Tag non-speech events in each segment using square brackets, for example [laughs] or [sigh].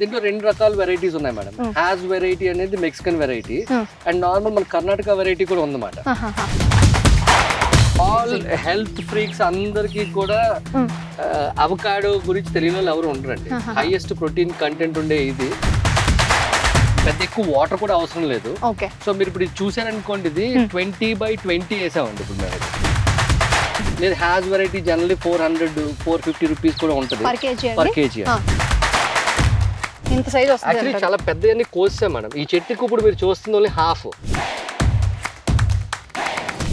దీంట్లో రెండు రకాల వెరైటీస్ ఉన్నాయి మేడం. హ్యాజ్ వెరైటీ అనేది మెక్సికన్ వెరైటీ. అండ్ నార్మల్ మన కర్ణాటక వెరైటీ కూడా ఉందన్నమాట. ఆల్ హెల్త్ ఫ్రీక్స్ అందరికీ కూడా. అవకాడో గురించి తెలియని వాళ్ళు ఎవరు ఉండరండి. హైయెస్ట్ ప్రోటీన్ కంటెంట్ ఉండే ఇది పెద్ద ఎక్కువ వాటర్ కూడా అవసరం లేదు సో మీరు ఇప్పుడు ఇది చూసారనుకోండి ఇది. ట్వంటీ బై ట్వంటీ వేసామండి ఇప్పుడు మేము ఇది. లేదు Hass variety generally four hundred four fifty rupees కూడా ఉంటుంది పర్ కేజీ. ఇంత సైజ్ వస్తుంది యాక్చువల్లీ. చాలా పెద్దవన్నీ కోసాం మేడం. ఈ చెట్టుకి ఇప్పుడు మీరు చూస్తుంది only half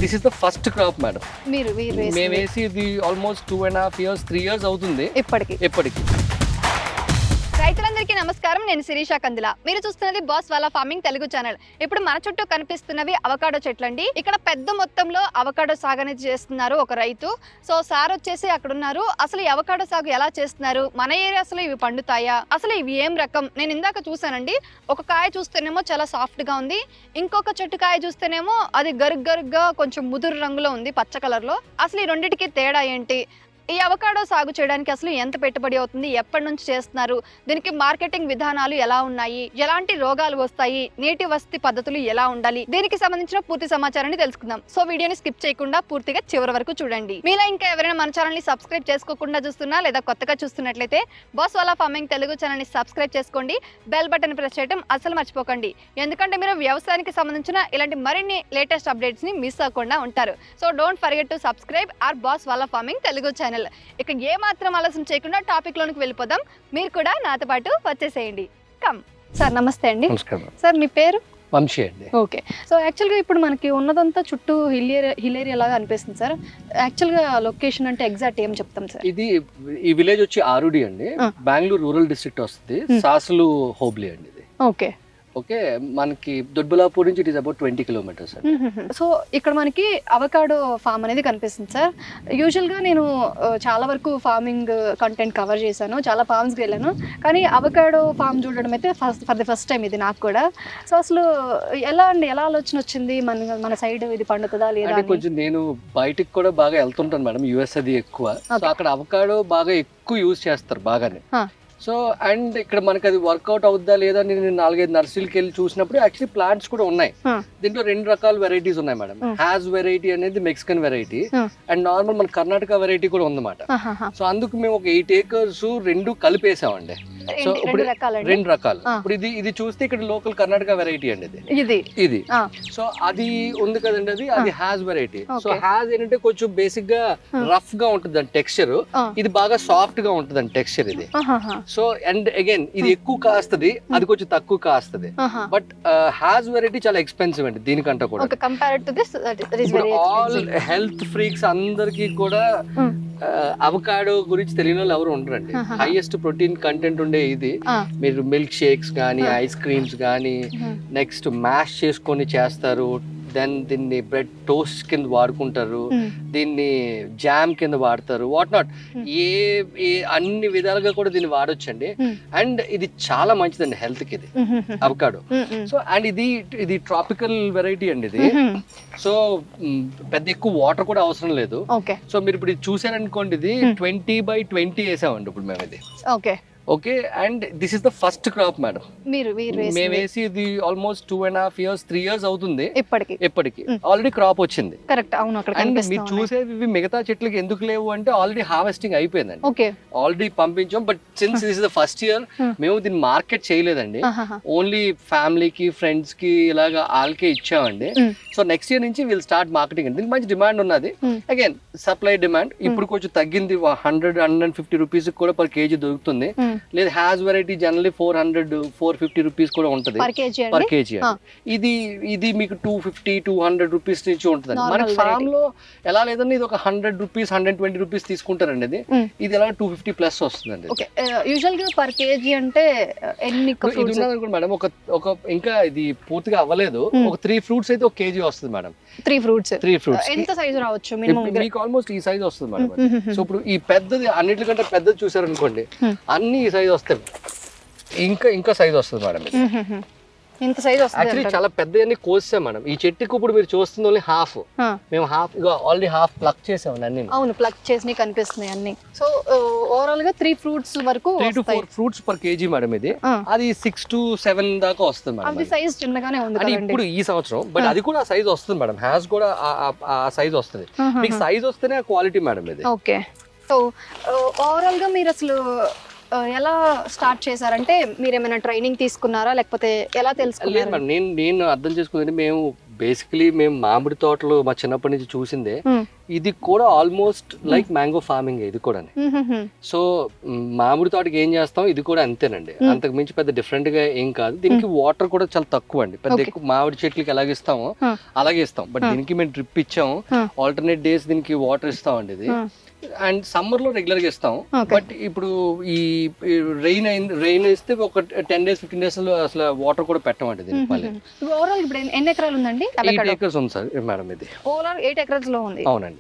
this is the first crop madam. మీరు మీరు వేసింది. మేము వేసి ఇది almost two and half years three years అవుతుంది. ఇప్పటికి. ఎప్పటికి రైతులందరికీ నమస్కారం. నేను శిరీష కందుల. మీరు చూస్తున్నది బాస్ వాళ్ళ ఫార్మింగ్ తెలుగు ఛానల్. ఇప్పుడు మన చుట్టూ కనిపిస్తున్నవి అవకాడో చెట్లండి ఇక్కడ పెద్ద మొత్తంలో అవకాడో సాగు అనేది చేస్తున్నారు ఒక రైతు. సో సార్ వచ్చేసి అక్కడ ఉన్నారు అసలు ఈ అవకాడో సాగు ఎలా చేస్తున్నారు? మన ఏరియాస్లో ఇవి పండుతాయా? అసలు ఇవి ఏం రకం? నేను ఇందాక చూసానండి ఒక కాయ చూస్తేనేమో చాలా సాఫ్ట్గా ఉంది. ఇంకొక చెట్టు కాయ చూస్తేనేమో అది గరుగ్ గరుగ్గా కొంచెం ముదురు రంగులో ఉంది పచ్చ కలర్లో అసలు ఈ రెండింటికి తేడా ఏంటి? ఈ అవకాడో సాగు చేయడానికి అసలు ఎంత పెట్టుబడి అవుతుంది? ఎప్పటి నుంచి చేస్తున్నారు? దీనికి మార్కెటింగ్ విధానాలు ఎలా ఉన్నాయి? ఎలాంటి రోగాలు వస్తాయి? నీటి వసతి పద్ధతులు ఎలా ఉండాలి? దీనికి సంబంధించిన పూర్తి సమాచారాన్ని తెలుసుకుందాం. సో వీడియోని స్కిప్ చేయకుండా పూర్తిగా చివరి వరకు చూడండి. మీలో ఇంకా ఎవరైనా మన ఛానల్ని సబ్స్క్రైబ్ చేసుకోకుండా చూస్తున్నా లేదా కొత్తగా చూస్తున్నట్లయితే బాస్ వాలా ఫార్మింగ్ తెలుగు ఛానల్ని సబ్స్క్రైబ్ చేసుకోండి. బెల్ బటన్ ప్రెస్ చేయడం అసలు మర్చిపోకండి. ఎందుకంటే మీరు వ్యవసాయానికి సంబంధించిన ఇలాంటి మరిన్ని లేటెస్ట్ అప్డేట్స్ని మిస్ అవ్వకుండా ఉంటారు. So don't forget to subscribe our boss Wala farming Telugu channel. ఇక ఏ మాత్రం ఆలస్యం చేయకుండా టాపిక్ లోనికి వెళ్ళిపోదాం. మీరు కూడా నాతో పాటు వచ్చేసేయండి. కమ్ సార్ నమస్తే అండి. సార్ మీ పేరు? వంశీ అండి. ఓకే సో యాక్చువల్గా ఇప్పుడు మనకి ఉన్నదంతా చుట్టూ హిల్ ఏరియా హిల్ ఏరియా లాగా అనిపిస్తుంది సార్ యాక్చువల్గా లొకేషన్ అంటే ఎగ్జాక్ట్ ఏం చెప్తాం సార్ ఇది ఈ విలేజ్ వచ్చి ఆరుడి అండి. బెంగళూరు రూరల్ డిస్ట్రిక్ట్ వస్తుంది. Hmm. సాసులు హోబ్లీ అండి ఇది. ఓకే ఓకే మనకి దొడ్బలాపూర్ నుంచి it is about twenty kilometres so ఇక్కడ మనకి అవకాడో ఫామ్ అనేది కనిపిస్తుంది సార్. యూజువల్గా నేను చాలా వరకు ఫార్మింగ్ కంటెంట్ కవర్ చేశాను చాలా ఫార్మ్స్కి వెళ్ళాను. కానీ అవకాడో ఫామ్ చూడడం అయితే first for the first time ఇది నాకు కూడా. సో అసలు ఎలా అండి ఎలా ఆలోచన వచ్చింది? మన మన సైడ్ ఇది పండుతుందా లేదా? కొంచెం నేను బయటికి కూడా బాగా వెళ్తుంటాను మేడం యుఎస్ అది ఎక్కువ. సో. అక్కడ అవకాడో బాగా ఎక్కువ యూజ్ చేస్తారు బాగానే. సో అండ్ ఇక్కడ మనకి అది వర్కౌట్ అవుద్దా లేదా నేను నాలుగైదు నర్సరీకి వెళ్ళి చూసినప్పుడు యాక్చువల్లీ ప్లాంట్స్ కూడా ఉన్నాయి. దీంట్లో రెండు రకాల వెరైటీస్ ఉన్నాయి మేడం. హ్యాజ్ వెరైటీ అనేది మెక్సికన్ వెరైటీ. అండ్ నార్మల్ మన కర్ణాటక వెరైటీ కూడా ఉందన్నమాట. సో అందుకు మేము ఒక ఎయిట్ ఏకర్స్ రెండు కలిపేసామండి సో రెండు- ఇప్పుడు రెండు రకాలు. ఇప్పుడు ఇది ఇది చూస్తే ఇక్కడ లోకల్ కర్ణాటక వెరైటీ అండి ఇది. ఇది. సో అది ఉంది కదండి అది? అది హ్యాజ్ వెరైటీ సో. హ్యాజ్ ఏంటంటే కొంచెం బేసిక్గా. రఫ్గా ఉంటుంది అండి టెక్స్చర్. ఇది బాగా సాఫ్ట్గా ఉంటుంది అండి టెక్స్చర్ ఇది. సో అండ్ అగైన్ ఇది ఎక్కువ కాస్తది అది కొంచెం తక్కువ కాస్తది. బట్ హ్యాజ్ వెరైటీ చాలా ఎక్స్పెన్సివ్ అండి దీనికంటే కూడా. ఆల్ హెల్త్ ఫ్రీక్స్ అందరికీ కూడా. అవకాడో గురించి తెలియని వాళ్ళు ఎవరు ఉండరండి. హైయెస్ట్ ప్రోటీన్ కంటెంట్ ఉండే ఇది. మీరు మిల్క్ షేక్స్ కానీ. ఐస్ క్రీమ్స్ కానీ నెక్స్ట్ మ్యాష్ చేసుకొని చేస్తారు. దెన్ దీన్ని బ్రెడ్ టోస్ట్ కింద వాడుకుంటారు. దీన్ని జామ్ కింద వాడతారు వాట్ నాట్. ఏ ఏ అన్ని విధాలుగా కూడా దీన్ని వాడొచ్చండి. అండ్ ఇది చాలా మంచిదండి హెల్త్కి ఇది అవకాడో. సో అండ్ ఇది ఇది ట్రాపికల్ వెరైటీ అండి ఇది. సో పెద్ద ఎక్కువ వాటర్ కూడా అవసరం లేదు. ఓకే. సో మీరు ఇప్పుడు చూసారనుకోండి ఇది. ట్వంటీ బై ట్వంటీ వేసామండి ఇప్పుడు మేము ఇది okay. Okay and this is the first crop madam మీరు మేము. వేసి ఇది almost two and half years three years అవుతుంది. ఇప్పటికి. ఎప్పటికి Mm. ఆల్రెడీ క్రాప్ వచ్చింది. కరెక్ట్ అవును అక్కడ అండ్ మీరు చూసేవి ఇవి మిగతా చెట్లకి ఎందుకు లేవు అంటే ఆల్రెడీ హార్వెస్టింగ్ అయిపోయిందండి. ఓకే ఆల్రెడీ పంపించాం but since this is the first year Hmm. మేము దీన్ని మార్కెట్ చేయలేదండి. ఓన్లీ ఫ్యామిలీకి ఫ్రెండ్స్కి ఇలాగా వాళ్ళకే ఇచ్చామండి. సో నెక్స్ట్ ఇయర్ నుంచి విల్ స్టార్ట్ మార్కెటింగ్ అండి. దీనికి మంచి డిమాండ్ ఉన్నది. అగైన్ సప్లై డిమాండ్ ఇప్పుడు కొంచెం తగ్గింది hundred hundred and fifty rupees కూడా పర్ కేజీ దొరుకుతుంది. మ్మ్. లేదా Hass variety generally four hundred four fifty rupees కూడా ఉంటుంది పర్ కేజీ. ఇది ఇది మీకు two fifty two hundred rupees నుంచి ఉంటుంది మనకి ఫామ్. లో ఎలా లేదండి ఇది ఒక hundred rupees hundred twenty rupees తీసుకుంటారండి ఇది. ఇది ఎలా టూ ఫిఫ్టీ ప్లస్ వస్తుందండి యూజువల్గా పర్ కేజీ అంటే uh, ఎన్ని ఇది మేడం ఒక ఒక ఇంకా ఇది పూర్తిగా అవ్వలేదు. ఒక త్రీ ఫ్రూట్స్ అయితే ఒక కేజీ వస్తుంది madam three fruits three fruits ఎంత సైజు రావచ్చు మీకు ఆల్మోస్ట్ ఈ సైజ్ వస్తుంది మేడం. సో ఇప్పుడు ఈ పెద్దది అన్నిటికంటే పెద్దది చూసారనుకోండి. అన్ని ఈ సైజ్ వస్తాయి ఇంకా ఇంకా సైజ్ వస్తుంది మేడం ఇంత సైజ్ వస్తుంది యాక్చువల్లీ. చాలా పెద్దవన్నీ కోసాం మేడం ఈ చెట్టుకు ఇప్పుడు మీరు చూస్తుంది ఓన్లీ హాఫ్ మేము హాఫ్ ఆల్రెడీ హాఫ్ ప్లక్ చేసాం అన్ని అవును ప్లగ్ చేసి కనిపిస్తున్నాయి అన్ని. సో ఓవరాల్గా త్రీ ఫ్రూట్స్ వరకు three to four fruits per KG madam ఇది. అది సిక్స్ టు సెవెన్ దాకా వస్తుంది మేడం అది అది. సైజ్ చిన్నగానే ఉంది కదండి. ఇప్పుడు ఈ సంవత్సరం బట్ అది కూడా సైజ్ వస్తుంది మేడం హ్యాస్ కూడా ఆ- సైజ్ వస్తుంది. మీకు సైజ్ వస్తేనే క్వాలిటీ మేడం ఇది. ఓకే సో ఓవరాల్గా మీరు అసలు ఎలా స్టార్ట్ చేశారంటే మీరు ఏమైనా ట్రైనింగ్ తీసుకున్నారా లేకపోతే ఎలా లేదు తెలుసుకున్నారు మేడం నేను నేను అర్థం చేసుకుంది మేము బేసికలీ మేము మామిడి తోటలు మా చిన్నప్పటి నుంచి చూసిందే మ్మ్. ఇది కూడా ఆల్మోస్ట్ లైక్ మ్యాంగో ఫార్మింగ్ ఇది కూడా. సో మ్, మామిడి తోటకి ఏం చేస్తాం ఇది కూడా అంతేనండి. అంతకు మించి పెద్ద డిఫరెంట్గా ఏం కాదు దీనికి వాటర్ కూడా చాలా తక్కువ అండి పెద్ద Okay. ఎక్కువ మామిడి చెట్లకి ఎలాగ ఇస్తామో Hmm. అలాగే ఇస్తాం బట్. దీనికి మేము డ్రిప్ ఇచ్చాము Hmm. ఆల్టర్నేట్ డేస్ దీనికి వాటర్ ఇస్తామండి ఇది Hmm. అండ్ సమ్మర్లో రెగ్యులర్గా ఇస్తాం. బట్ ఇప్పుడు ఈ రెయిన్ అయింది రెయిన్ ఇస్తే ఒక టెన్ డేస్ ఫిఫ్టీన్ డేస్లో అసలు వాటర్ కూడా పెట్టమండి దీనికి ఓవరాల్ ఇప్పుడు ఎన్ని- ఎకరాలు ఉందండి? ఎయిట్ ఏకర్స్ ఉంది సార్ మేడం ఇది. ఓవరాల్ ఎయిట్ ఎకరాస్లో ఉంది. అవునండి.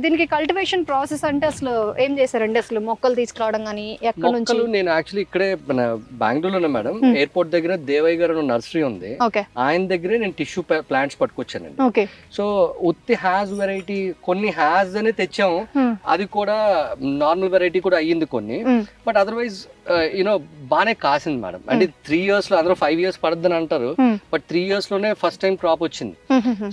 దీనికి కల్టివేషన్ ప్రాసెస్ అంటే అసలు ఏం చేశారండి అసలు? మొక్కలు తీసుకురావడం కానీ ఎక్కడ నుంచి? నేను యాక్చువల్లీ ఇక్కడే మన బెంగళూరులోనే మేడం. ఎయిర్పోర్ట్ దగ్గర దేవయ్య గారు నర్సరీ ఉంది. ఆయన దగ్గరే నేను టిష్యూ ప్లాంట్స్ పట్టుకొచ్చానండి. సో ఉత్తి హ్యాజ్ వెరైటీ కొన్ని హ్యాజ్ అనే తెచ్చాము. అది కూడా నార్మల్ వెరైటీ కూడా అయ్యింది కొన్ని. బట్ అదర్వైజ్ యూనో బాగానే కాసింది మేడం అంటే త్రీ ఇయర్స్లో అందరూ ఫైవ్ ఇయర్స్ పడద్దని అంటారు. బట్ త్రీ ఇయర్స్లోనే ఫస్ట్ టైం క్రాప్ వచ్చింది.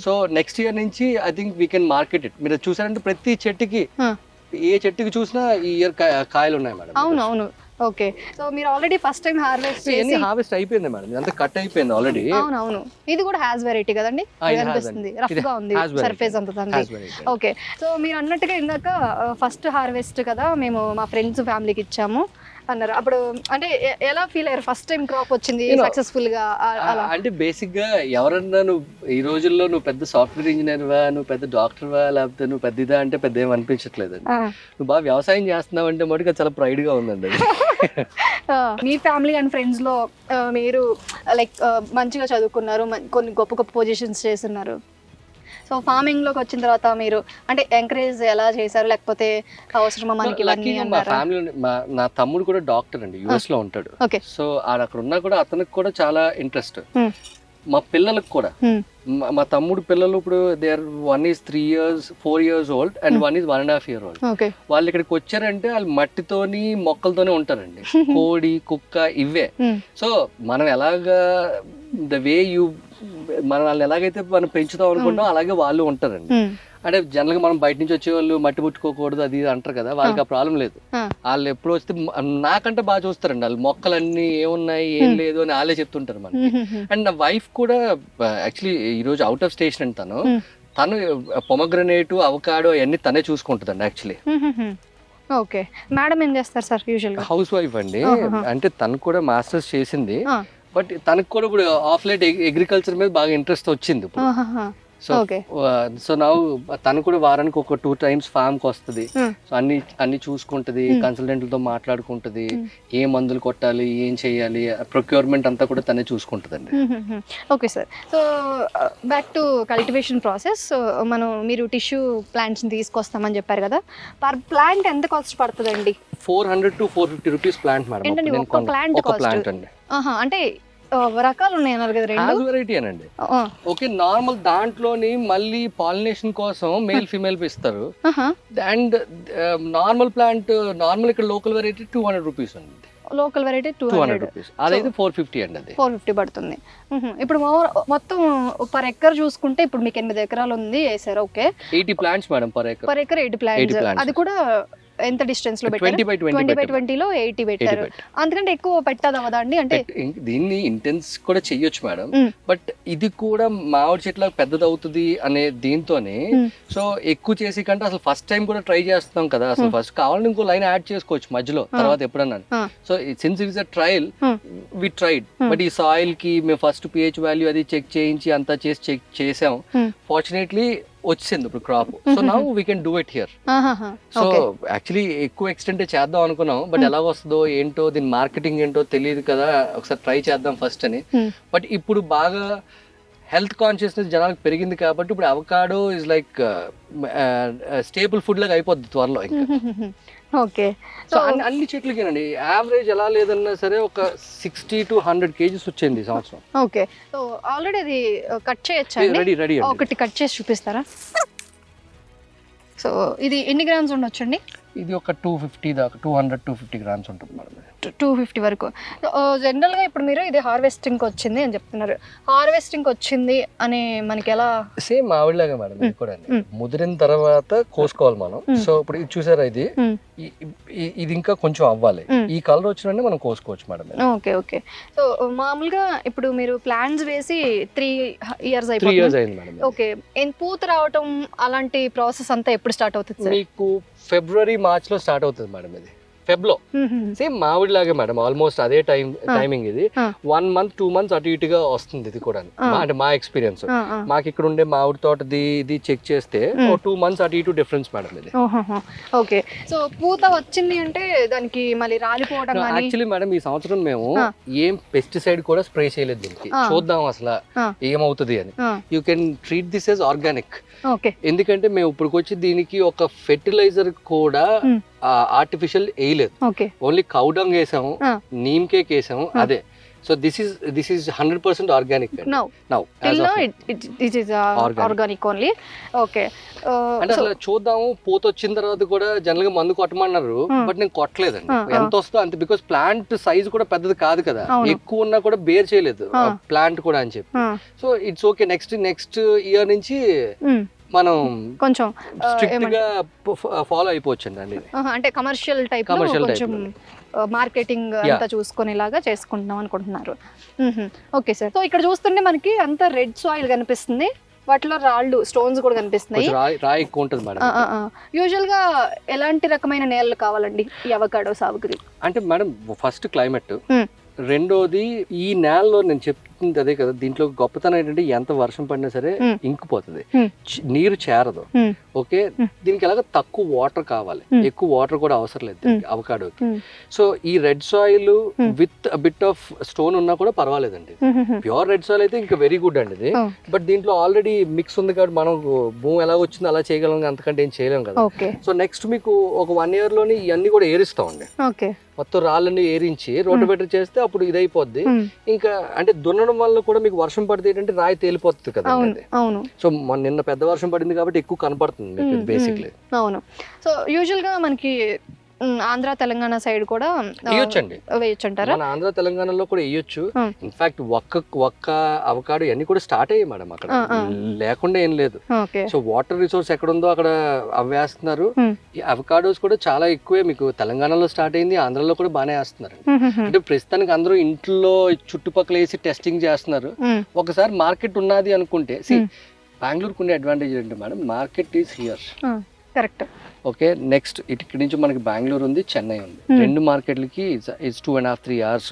సో నెక్స్ట్ ఇయర్ నుంచి I think we can market it మీరు చూసారంటే ప్రతి చెట్టుకి Hmm. ఏ చెట్టుకి చూసినా ఈ ఇయర్ కాయలు ఉన్నాయి మేడం అవును అవును. ఓకే. సో మీరు ఆల్రెడీ ఫస్ట్ టైం హార్వెస్ట్ చేసి హార్వెస్ట్ అయిపోయింది మేడం. ఇదంతా కట్ అయిపోయింది ఆల్రెడీ. అవును అవును ఇది కూడా హ్యాస్ వెరైటీ కదండి? అండి. రఫ్గా ఉంది. సర్ఫేస్ అంత ఓకే. సో మీరు అన్నట్టుగా ఇందాక ఫస్ట్ హార్వెస్ట్ కదా మేము మా ఫ్రెండ్స్ ఫ్యామిలీకి ఇచ్చాము. అన్నారు. అప్పుడు అంటే ఎలా ఫీల్ అయ్యారు? ఫస్ట్ టైం క్రాప్ వచ్చింది సక్సెస్ఫుల్గా అంటే బేసిక్గా ఎవరన్నా నువ్వు ఈ రోజుల్లో నువ్వు పెద్ద సాఫ్ట్వేర్ ఇంజనీర్ వా నువ్వు పెద్ద డాక్టర్ వా లేకపోతే నువ్వు పెద్ద ఇదా అంటే పెద్ద ఏం అనిపించట్లేదండి. ఆ. నువ్వు బాగా వ్యవసాయం చేస్తున్నావు అంటే మటుకు చాలా ప్రైడ్గా ఉందండి [laughs] మీ ఫ్యామిలీ అండ్ ఫ్రెండ్స్లో మీరు లైక్ మంచిగా చదువుకున్నారు కొన్ని గొప్ప గొప్ప పొజిషన్స్ చేస్తున్నారు. సో ఫార్మింగ్లోకి వచ్చిన తర్వాత మీరు అంటే ఎంకరేజ్ ఎలా చేశారు? లేకపోతే అవసరమా మనకి ఇవన్నీ లక్కీగా మా అన్నారా? ఫ్యామిలీ మా నా తమ్ముడు కూడా డాక్టర్ అండి యుఎస్లో ఉంటాడు. ఓకే సో ఆడ అక్కడ ఉన్నా కూడా అతనికి కూడా చాలా ఇంట్రెస్ట్ Hmm. మా పిల్లలకు కూడా. Hmm. మా- మా తమ్ముడు పిల్లలు ఇప్పుడు they are one is three years four years old and one is one and half year old okay వాళ్ళు ఇక్కడికి వచ్చారంటే వాళ్ళు మట్టితోని మొక్కలతోనే ఉంటారండి. [laughs] కోడి కుక్క ఇవే. Hmm. సో మనం ఎలాగా ద వే యూ మనం వాళ్ళని ఎలాగైతే మనం పెంచుతాం అనుకుంటాం అలాగే వాళ్ళు ఉంటారండి Hmm. అంటే జనరల్గా మనం బయట నుంచి వచ్చే వాళ్ళు మట్టి ముట్టుకోకూడదు అది అంటారు కదా వాళ్ళకి ఆ ప్రాబ్లం లేదు. వాళ్ళు ఎప్పుడు వస్తే నాకంటే బాగా చూస్తారండి వాళ్ళు మొక్కలన్నీ ఏమున్నాయి ఏం లేదు అని వాళ్ళే చెప్తుంటారు మనకి Hmm. అండ్ నా వైఫ్ కూడా యాక్చువల్లీ ఈ రోజు అవుట్ ఆఫ్ స్టేషన్ అండి తను Hmm. తను పొమగ్రనేట్ అవకాడో అవన్నీ తనే చూసుకుంటుందండి యాక్చువల్లీ Hmm. ఓకే మేడం ఏం చేస్తారు సార్ యూజువల్ హౌస్ వైఫ్ అండి ఆహాహా. అంటే తను కూడా మాస్టర్స్ చేసింది Ah. బట్ తనకు కూడా ఇప్పుడు ఆఫ్ లైట్ అగ్రికల్చర్ మీద బాగా ఇంట్రెస్ట్ వచ్చింది ఇప్పుడు. సో సో నా తను కూడా వారానికి ఒక టూ టైమ్స్ ఫామ్కి వస్తుంది. Hmm. సో అన్ని అన్ని చూసుకుంటది కన్సల్టెంట్లతో మాట్లాడుకుంటది Hmm. ఏ మందులు కొట్టాలి ఏం చేయాలి ప్రొక్యూర్మెంట్ అంతా కూడా తనే చూసుకుంటదండి. Okay sir so back to cultivation process మనం మీరు టిష్యూ ప్లాంట్స్ తీసుకొస్తామని చెప్పారు కదా. పర్ ప్లాంట్ ఎంత కాస్ట్ పడుతుందండి? Four hundred to four fifty rupees plant madam? Plant అండి. ఆహా, అంటే రకాలు ఉన్నాయి అన్నారు కదా రెండు? వెరైటీ అనండి. ఆ, ఓకే నార్మల్ దాంట్లోని మళ్ళీ పాలినేషన్ కోసం మేల్ ఫిమేల్ ఇస్తారు ఆహా. అండ్ నార్మల్ ప్లాంట్ నార్మల్ ఇక్కడ local variety two hundred rupees అండి. Local variety two two hundred hundred rupees అదైతే ఫోర్ ఫిఫ్టీ అండి అది. ఫోర్ ఫిఫ్టీ పడుతుంది. మ్హూ. ఇప్పుడు మొత్తం పర్ ఎకర్ చూసుకుంటే ఇప్పుడు మీకు ఎనిమిది ఎకరాలు ఉంది వేసారు okay. Eighty plants madam per acre per acre eight 80 plants plants. అది కూడా ఎంత డిస్టెన్స్లో twenty by twenty by twenty ట్వంటీలో ఎయిటీ పెట్టారు. అంతకంటే ఎక్కువ పెట్టదు అంటే దీన్ని ఇంటెన్స్ కూడా చెయ్యొచ్చు మేడం. బట్ ఇది కూడా మామిడి చెట్ల పెద్దది అవుతుంది అనే దీంతోనే. సో ఎక్కువ చేసి కంటే అసలు ఫస్ట్ టైం కూడా ట్రై చేస్తాం కదా. అసలు ఫస్ట్ కావాలని ఇంకో లైన్ యాడ్ చేసుకోవచ్చు మధ్యలో తర్వాత ఎప్పుడన్నా. So since it's a trial. We tried but ఈ సాయిల్కి మేము ఫస్ట్ పిహెచ్ వాల్యూ అది చెక్ చేయించి అంతా చేసి చెక్ చేసాం. ఫార్చునేట్లీ వచ్చింది ఇప్పుడు crop so now we can do it here. So actually ఎక్కువ ఎక్స్టెంట్ చేద్దాం అనుకున్నాం బట్ ఎలా వస్తుందో ఏంటో దీని మార్కెటింగ్ ఏంటో తెలియదు కదా. ఒకసారి ట్రై చేద్దాం ఫస్ట్ అని. బట్ ఇప్పుడు బాగా హెల్త్ కాన్షియస్నెస్ జనాలకు పెరిగింది కాబట్టి ఇప్పుడు avocado is like staple food లాగా అయిపోద్ది త్వరలో ఇంకా. ఓకే. సో అన్ని అన్ని చెట్లకేనండి. యావరేజ్ ఎలా లేదన్నా సరే ఒక సిక్స్టీ టు హండ్రెడ్ కేజీస్ వచ్చింది సంవత్సరం. ఓకే. సో ఆల్రెడీ అది కట్ చేయొచ్చా అండి? రెడీ రెడీ ఒకటి కట్ చేసి చూపిస్తారా? సో ఇది ఎన్ని గ్రామ్స్ ఉండొచ్చండి? ఇది ఒక టూ ఫిఫ్టీ దాకా two hundred two fifty grams madam madam two fifty వరకు. జనరల్గా ఇప్పుడు మీరు ఇది హార్వెస్టింగ్కి వచ్చింది అని చెప్తున్నారు. హార్వెస్టింగ్కి వచ్చింది అని మనకి ఎలా సేమ్ మామిడిలాగా మేడం ఇది కూడా. ముదిరిన తర్వాత కోసుకోవాలి మనం. సో ఇప్పుడు ఇది చూసారా ఇది? ఇది ఇంకా కొంచెం అవ్వాలి. ఈ కలర్ వచ్చిన మనం కోసుకోవచ్చు మేడం. ఓకే ఓకే సో మామూలుగా ఇప్పుడు మీరు ప్లాన్స్ వేసి త్రీ ఇయర్స్ త్రీ అయిపోతుంది ఇయర్స్ అయింది మేడం ఇది. ఓకే పూత రావటం అలాంటి ప్రాసెస్ అంతా ఎప్పుడు స్టార్ట్ అవుతుంది మీకు ఫిబ్రవరి మార్చ్లో స్టార్ట్ అవుతుంది మేడం ఇది ఫెబ్లో సేమ్ మామిడి లాగే మేడం ఆల్మోస్ట్ అదే టైం. టైమింగ్ ఇది. వన్ మంత్ టూ మంత్స్ అటు ఇటుగా వస్తుంది ఇది కూడా అంటే మా ఎక్స్పీరియన్స్ మాకు ఇక్కడ ఉండే మామిడి తోటది ఇది చెక్ చేస్తే. టూ మంత్స్ అటు ఇటు డిఫరెన్స్ మేడం ఇది. ఓకే. సో పూత వచ్చింది అంటే దానికి మళ్ళీ రాలిపోవడం యాక్చువల్లీ మేడం ఈ సంవత్సరం మేము. ఏం పెస్టిసైడ్ కూడా స్ప్రే చేయలేదు దీనికి. చూద్దాం అసలు. ఏమవుతుంది అని. You can treat this as organic ఎందుకంటే మేము ఇప్పటికొచ్చి దీనికి ఒక ఫెర్టిలైజర్ కూడా. ఆర్టిఫిషియల్ వేయలేదు ఓన్లీ కౌడంగ్ వేసాము. నీమ్ కేక్ వేసాము. అదే so this is this is hundred percent organic now it is. Organic only okay అంటే అసలు చూద్దాము పోత వచ్చిన తర్వాత కూడా జనరల్గా మందు కొట్టమన్నారు. బట్ నేను కొట్టలేదండి. ఎంత వస్తుందో అంత బికాస్ ప్లాంట్ సైజ్ కూడా పెద్దది కాదు కదా. ఎక్కువ ఉన్నా కూడా బేర్ చేయలేదు. ప్లాంట్ కూడా అని చెప్పి so it's okay next next year నుంచి మనం కొంచెం స్ట్రిక్ట్ ఏమంటారు? గా ఫాలో అయిపోవచ్చు అండి అంటే కమర్షియల్ టైప్ type కొంచెం మార్కెటింగ్. అంతా చూసుకునేలాగా చేసుకుంటున్నాం అనుకుంటున్నారు. Okay sir. సో ఇక్కడ చూస్తుంటే మనకి అంత రెడ్ సాయిల్ కనిపిస్తుంది. వాటిలో రాళ్ళు స్టోన్స్ కూడా కనిపిస్తున్నాయి. రాయి ఎక్కువ ఉంటుంది మేడం. యూజువల్గా ఎలాంటి రకమైన నేలలు కావాలండి ఈ అవకాడో సాగుకి అంటే మేడం ఫస్ట్ క్లైమేట్. రెండోది ఈ నేలలో నేను చెప్తుంది అదే కదా దీంట్లో గొప్పతనం ఏంటంటే ఎంత వర్షం పడినా సరే. ఇంకిపోతుంది నీరు చేరదు. ఓకే. దీనికి ఎలాగ తక్కువ వాటర్ కావాలి. ఎక్కువ వాటర్ కూడా అవసరం లేదు Hmm. అవకాడోకి. సో ఈ red soil. With bit of stone ఉన్నా కూడా పర్వాలేదండి ప్యూర్ రెడ్ సాయిల్ అయితే ఇంకా వెరీ గుడ్ అండి ఇది. బట్ దీంట్లో ఆల్రెడీ మిక్స్ ఉంది కాబట్టి మనం భూమి ఎలా వచ్చిందో అలా చేయగలం అంతకంటే ఏం చేయలేం కదా సో నెక్స్ట్ మీకు ఒక వన్ ఇయర్లోని ఇవన్నీ కూడా ఏరిస్తామండి మొత్తం రాళ్ళని ఏరించి రోటోవేటర్ చేస్తే అప్పుడు ఇది అయిపోద్ది Hmm. ఇంకా అంటే దున్నడం వల్ల కూడా మీకు వర్షం పడితే ఏంటంటే రాయి తేలిపోతుంది కదా అవును సో మొన్న నిన్న పెద్ద వర్షం పడింది కాబట్టి ఎక్కువ కనపడుతుంది బేసిక్లీ అవును. సో యూజువల్గా మనకి ఆంధ్ర తెలంగాణ సైడ్ కూడా వేయొచ్చండి వేయొచ్చు అంటారా మన ఆంధ్ర తెలంగాణలో కూడా వేయొచ్చు. ఇన్ఫాక్ట్ ఒక్క ఒక్క అవకాడు ఇవన్నీ కూడా స్టార్ట్ అయ్యాయి మేడం అక్కడ. లేకుండా ఏం లేదు. సో వాటర్ రిసోర్స్ ఎక్కడ ఉందో అక్కడ అవ్వేస్తున్నారు Hmm. ఈ అవకాడోస్ కూడా చాలా ఎక్కువే. మీకు తెలంగాణలో స్టార్ట్ అయింది ఆంధ్రలో కూడా బాగానే వేస్తున్నారు. అంటే ప్రస్తుతానికి అందరూ ఇంట్లో చుట్టుపక్కల వేసి టెస్టింగ్ చేస్తున్నారు. ఒకసారి మార్కెట్ ఉన్నది అనుకుంటే సి Hmm. బెంగళూరుకు ఉండే అడ్వాంటేజ్ ఏంటి madam? Market is here correct okay next ఇక్కడి నుంచి మనకి బెంగళూరు ఉంది చెన్నై ఉంది Hmm. రెండు మార్కెట్లకి it's two and half three hours.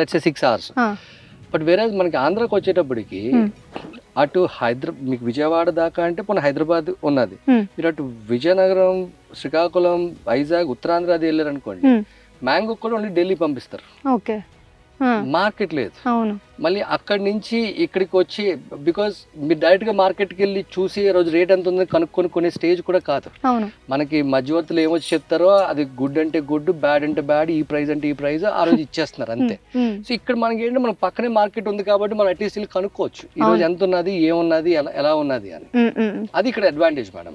Let's six hours but వేరే మనకి ఆంధ్రాకి వచ్చేటప్పటికి Hmm. అటు హైదరాబాద్ మీకు విజయవాడ దాకా అంటే మన హైదరాబాద్ ఉన్నది Hmm. మీరు అటు విజయనగరం శ్రీకాకుళం వైజాగ్ ఉత్తరాంధ్ర అది వెళ్ళారు అనుకోండి మ్యాంగో కూడా ఓన్లీ ఢిల్లీ పంపిస్తారు ఓకే మార్కెట్ లేదు. అవును. మళ్ళీ అక్కడి నుంచి ఇక్కడికి వచ్చి బికాజ్ మీరు డైరెక్ట్గా మార్కెట్కి వెళ్ళి చూసి రోజు రేట్ ఎంత ఉందని కనుక్కొని కొనే స్టేజ్ కూడా కాదు. మనకి మధ్యవర్తులు ఏమొచ్చి చెప్తారో అది గుడ్ అంటే గుడ్ బ్యాడ్ అంటే బ్యాడ్ ఈ ప్రైస్ అంటే ఈ ప్రైస్ ఆ రోజు ఇచ్చేస్తున్నారు అంతే. సో ఇక్కడ మనకి ఏంటంటే మన పక్కనే మార్కెట్ ఉంది కాబట్టి మనం అట్లీస్ట్ వెళ్ళి కనుక్కోవచ్చు. ఈ రోజు ఎంత ఉన్నది ఏమున్నది ఎలా ఎలా ఉన్నది అని. అది ఇక్కడ అడ్వాంటేజ్ మేడం.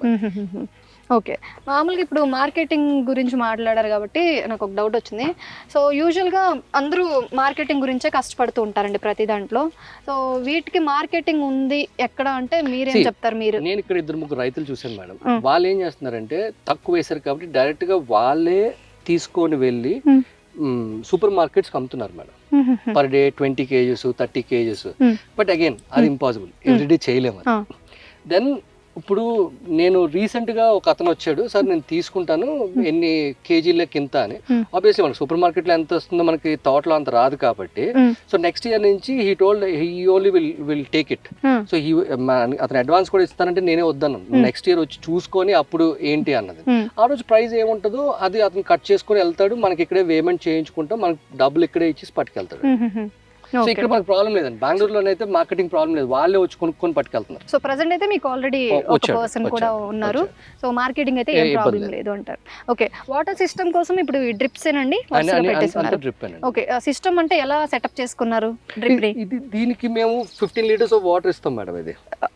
ఓకే మామూలుగా ఇప్పుడు మార్కెటింగ్ గురించి మాట్లాడారు కాబట్టి నాకు ఒక డౌట్ వచ్చింది సో యూజువల్గా అందరూ మార్కెటింగ్ గురించే కష్టపడుతూ ఉంటారండి ప్రతి దాంట్లో సో వీటికి మార్కెటింగ్ ఉంది ఎక్కడ అంటే మీరేం చెప్తారు మీరు నేను ఇక్కడ ఇద్దరు ముగ్గురు రైతులు చూశాను మేడం. వాళ్ళు ఏం చేస్తున్నారంటే తక్కువ వేశారు కాబట్టి డైరెక్ట్గా వాళ్ళే తీసుకొని వెళ్ళి. సూపర్ మార్కెట్స్ అమ్ముతున్నారు madam. Per day twenty cases thirty cases. But again అది ఇంపాసిబుల్ ఎవ్రీడే చేయలేము. దెన్ ఇప్పుడు నేను రీసెంట్గా ఒక అతను వచ్చాడు సార్ నేను తీసుకుంటాను ఎన్ని కేజీలకి ఇంత అని Hmm. ఆబ్వియస్లీ మనకి సూపర్ మార్కెట్లో ఎంత వస్తుందో మనకి తోటలో అంత రాదు కాబట్టి. సో నెక్స్ట్ ఇయర్ నుంచి he told he only will will take it. So he అతను అడ్వాన్స్ కూడా ఇస్తానంటే నేనే వద్దాను Hmm. నెక్స్ట్ ఇయర్ వచ్చి చూసుకొని అప్పుడు ఏంటి అన్నది మ్మ్. ఆ రోజు ప్రైస్ ఏముంటుందో అది అతను కట్ చేసుకొని వెళ్తాడు మనకి ఇక్కడే పేమెంట్ చేయించుకుంటాం మనకి డబ్బులు ఇక్కడే ఇచ్చేసి పట్టుకెళ్తాడు. సో. ఇక్కడ మనకు ప్రాబ్లం లేదండి. బెంగళూరులో అయితే మార్కెటింగ్ ప్రాబ్లం లేదు. వాళ్ళే వచ్చి కొనుక్కొని పట్టుకెళ్తున్నారు. సో ప్రజెంట్ అయితే మీకు ఆల్రెడీ ఒక పర్సన్ కూడా ఉన్నారు. సో మార్కెటింగ్ అయితే ఏ ప్రాబ్లం లేదు. అంటారు. ఓకే. వాటర్ సిస్టమ్ కోసం ఇప్పుడు డ్రిప్స్ ఏనండి? ఓకే. సిస్టమ్ అంటే ఎలా సెటప్ చేసుకున్నారు? డ్రిప్ ఇది దీనికి మేము ఫిఫ్టీన్ లీటర్స్ ఆఫ్ వాటర్ ఇస్తాం మేడం ఇది.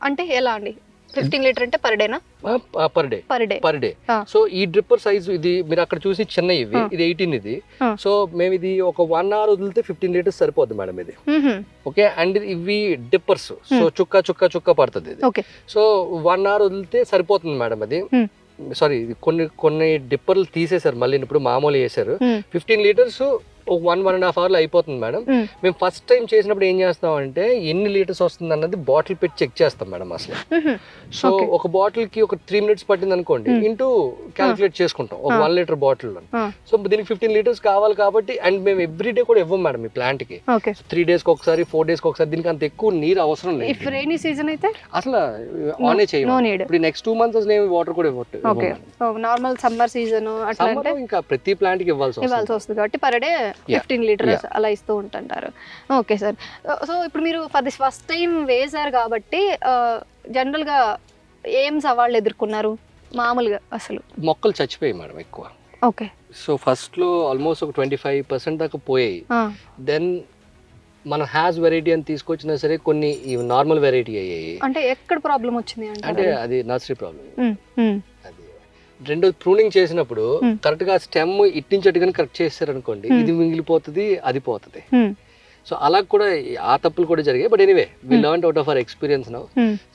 అంటే ఎలా అండి? ఫిఫ్టీన్ లీటర్ అంటే per డేనా per day per day per day. So ఈ డ్రిప్పర్ సైజ్ ఇది మీరు అక్కడ చూసి చిన్న ఇవి. ఇది ఎయిటీన్ ఇది. సో మేము ఇది ఒక వన్ అవర్ వదిలితే ఫిఫ్టీన్ లీటర్స్ సరిపోద్ది మేడం ఇది. ఓకే అండ్ ఇవి డిప్పర్స్ సో చుక్క చుక్క చుక్క పడుతుంది ఇది. సో వన్ అవర్ వదిలితే సరిపోతుంది మేడం అది. సారీ కొన్ని కొన్ని డిప్పర్లు తీసేశారు. మళ్ళీ ఇప్పుడు మామూలు వేసారు ఫిఫ్టీన్ లీటర్స్ ఒక వన్ వన్ అండ్ హాఫ్ అవర్లో అయిపోతుంది మేడం. మేము. ఫస్ట్ టైం చేసినప్పుడు ఏం చేస్తాం అంటే ఎన్ని లీటర్స్ వస్తుంది అన్నది బాటిల్ పెట్టి చెక్ చేస్తాం మేడం అసలు. సో. ఒక బాటిల్కి ఒక త్రీ మినిట్స్ పట్టింది అనుకోండి. ఇంటూ క్యాలిక్యులేట్ చేసుకుంటాం ఒక. వన్ లీటర్ బాటిల్ సో దీనికి ఫిఫ్టీన్ లీటర్స్ కావాలి కాబట్టి అండ్ మేము ఎవ్రీ డే కూడా ఇవ్వం మేడం ఈ ప్లాంట్కి. త్రీ డేస్కి ఒకసారి ఫోర్ డేస్కి ఒకసారి దీనికి అంత ఎక్కువ నీరు అవసరం లేదు. రైనీ సీజన్ అయితే? అసలు ఆనే నో చేయం ఇప్పుడు నెక్స్ట్ టూ మంత్స్ అసలు వాటర్ కూడా ఇవ్వట్టు ఓకే. నార్మల్ సమ్మర్ సీజన్ అట్లా ఇంకా ప్రతి ప్లాంట్కి ఇవ్వాల్సి వస్తుంది. కాబట్టి పర్ డే ఫిఫ్టీన్ లీటర్స్ అలా ఇస్తూ ఉంటుంటారు. ఓకే సార్ సో ఇప్పుడు మీరు ఫర్ దిస్ ఫస్ట్ టైం వేశారు కాబట్టి జనరల్గా ఏం సవాళ్ళు ఎదుర్కొన్నారు? మామూలుగా అసలు. మొక్కలు చచ్చిపోయాయి మేడం ఎక్కువ. ఓకే సో ఫస్ట్లో ఆల్మోస్ట్ ఒక ట్వంటీ ఫైవ్ పర్సెంట్ దాకా పోయాయి. దెన్ మన హ్యాస్ వెరైటీ అని తీసుకొచ్చినా సరే కొన్ని నార్మల్ వెరైటీ అయ్యాయి. అంటే ఎక్కడ ప్రాబ్లం వచ్చింది అంటే అది నర్సరీ ప్రాబ్లం రెండోది ప్రూనింగ్ చేసినప్పుడు. కరెక్ట్గా స్టెమ్ ఇట్టించట్టుగానే కరెక్ట్ చేశారు అనుకోండి. ఇది మిగిలిపోతుంది అది పోతుంది సో అలా కూడా ఆ తప్పులు కూడా జరిగాయి. But anyway we Hmm. Learn out of our experience now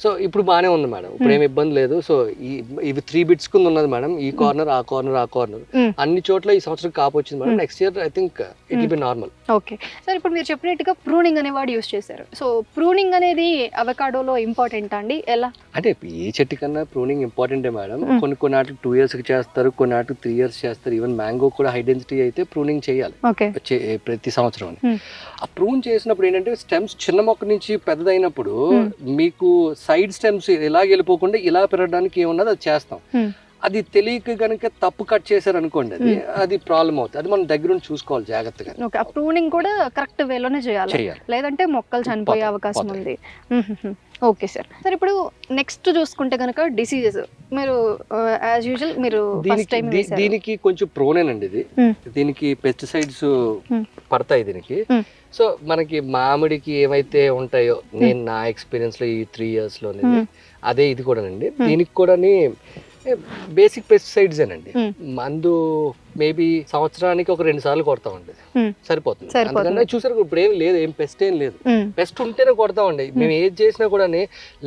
so ఇప్పుడు బాగానే ఉంది మేడం. ఇప్పుడు ఏమి ఇబ్బంది లేదు. సో ఈ ఇవి త్రీ బిట్స్ కింద ఉన్నది మేడం. ఈ కార్నర్ ఆ కార్నర్ ఆ కార్నర్ అన్ని చోట్ల ఈ సంవత్సరం కాపు వచ్చింది madam. Hmm. Next year I think it will be normal okay sir ఇప్పుడు మీరు చెప్పినట్టుగా ప్రూనింగ్ అనే వర్డ్ యూస్ చేశారు. సో ప్రూనింగ్ అనేది అవకాడోలో ఇంపార్టెంట్ అండి? ఎలా? అంటే ఏ చెట్టు కన్నా ప్రూనింగ్ ఇంపార్టెంటే మేడం. Hmm. కొన్ని కొన్ని ఆటలు టూ ఇయర్స్కి చేస్తారు. కొన్ని ఆటలు త్రీ ఇయర్స్ చేస్తారు. ఈవెన్ మ్యాంగో కూడా హై డెన్సిటీ అయితే ప్రూనింగ్ చేయాలి. ప్రతి సంవత్సరం Hmm. ప్రూన్ చేసినప్పుడు ఏంటంటే స్టెమ్స్ చిన్న మొక్క నుంచి పెద్దదైనప్పుడు Hmm. మీకు సైడ్ స్టెమ్స్ ఇలా వెళ్ళిపోకుండా ఇలా పెరగడానికి ఏమున్నది అది చేస్తాం. అది తెలియక కనుక తప్పు కట్ చేశారు అనుకోండి అది అది ప్రాబ్లం అవుతుంది. అది మనం దగ్గర చూసుకోవాలి జాగ్రత్తగా. ఓకే ప్రూనింగ్ కూడా కరెక్ట్ వేలోనే చేయాలి. లేదంటే మొక్కలు చనిపోయే అవకాశం. ఉంది. Okay sir. సార్ ఇప్పుడు నెక్స్ట్ చూసుకుంటే కనుక డిసీజెస్. మీరు యాజ్ యూజువల్ మీరు దీనికి కొంచెం ప్రోనేనండి ఇది. దీనికి పెస్టిసైడ్స్ Hmm. పడతాయి దీనికి. Hmm. సో మనకి మామిడికి ఏమైతే ఉంటాయో నేను నా ఎక్స్పీరియన్స్లో ఈ త్రీ ఇయర్స్లో Hmm. అదే ఇది కూడానండి. దీనికి కూడాని బేసిక్ పెస్టిసైడ్స్ ఏనండి. Hmm. మందు మేబీ సంవత్సరానికి ఒక రెండు సార్లు కొడతామండి. సరిపోతుంది. సరిపోతుంది. అందుకని చూసారు ఇప్పుడు ఏం లేదు ఏం పెస్ట్ ఏం లేదు. పెస్ట్ ఉంటేనే కొడతామండి. మేము ఏది చేసినా కూడా